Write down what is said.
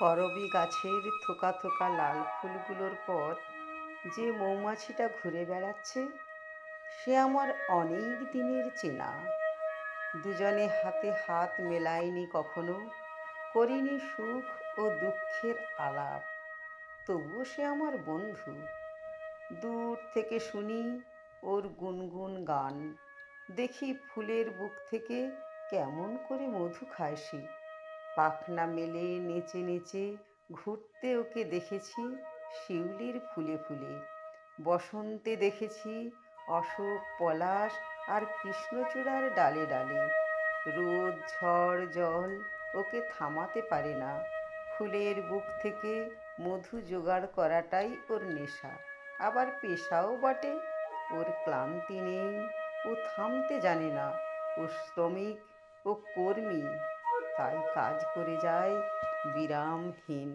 করবী গাছের থোকা থোকা লাল ফুলগুলোর পর যে মৌমাছিটা ঘুরে বেড়াচ্ছে, সে আমার অনেক দিনের চেনা। দুজনে হাতে হাত মেলাইনি কখনো, করিনি সুখ ও দুঃখের আলাপ। তবুও সে আমার বন্ধু। দূর থেকে শুনি ওর গুনগুন গান। দেখি ফুলের বুক থেকে কেমন করে মধু খায় সে। পাখনা মেলে নেচে নেচে ঘুরতে ওকে দেখেছি শিউলির ফুলে ফুলে। বসন্তে দেখেছি অশোক পলাশ আর কৃষ্ণচূড়ার ডালে ডালে। রোদ, ঝড়, জল ওকে থামাতে পারে না। ফুলের বুক থেকে মধু জোগাড় করাটাই ওর নেশা। আবার পেশাও বটে। ওর ক্লান্তি নেই। ও থামতে জানে না। ও শ্রমিক, ও কর্মী। কাজ করে যায়। বিরামহীন।